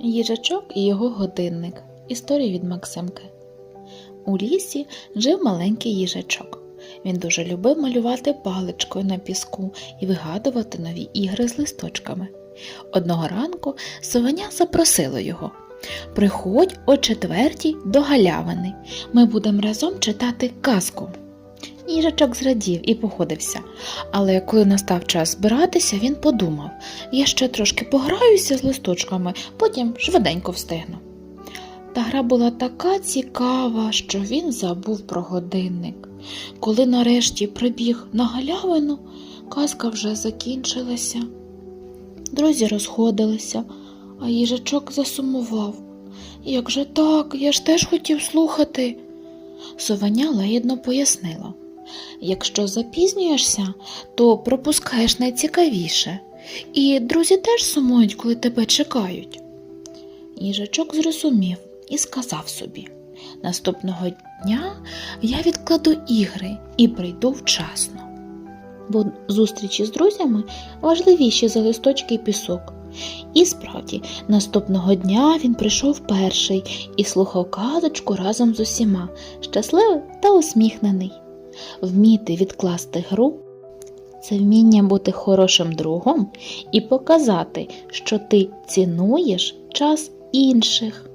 Їжачок і його годинник. Історія від Максимки. У лісі жив маленький їжачок. Він дуже любив малювати паличкою на піску і вигадувати нові ігри з листочками. Одного ранку совеня запросило його. Приходь о четвертій до галявини. Ми будемо разом читати казку. Їжачок зрадів і погодився, але коли настав час збиратися, він подумав я ще трошки пограюся з листочками, потім швиденько встигну. Та гра була така цікава, що він забув про годинник. Коли нарешті прибіг на галявину, казка вже закінчилася. Друзі розходилися, а їжачок засумував. Як же так, я ж теж хотів слухати. Совеня лагідно пояснила. Якщо запізнюєшся, то пропускаєш найцікавіше, і друзі теж сумують, коли тебе чекають. Їжачок зрозумів і сказав собі наступного дня я відкладу ігри і прийду вчасно. Бо зустрічі з друзями важливіші за листочки і пісок. І справді, наступного дня він прийшов перший і слухав казочку разом з усіма, щасливий та усміхнений. Вміти відкласти гру це вміння бути хорошим другом і показати, що ти цінуєш час інших.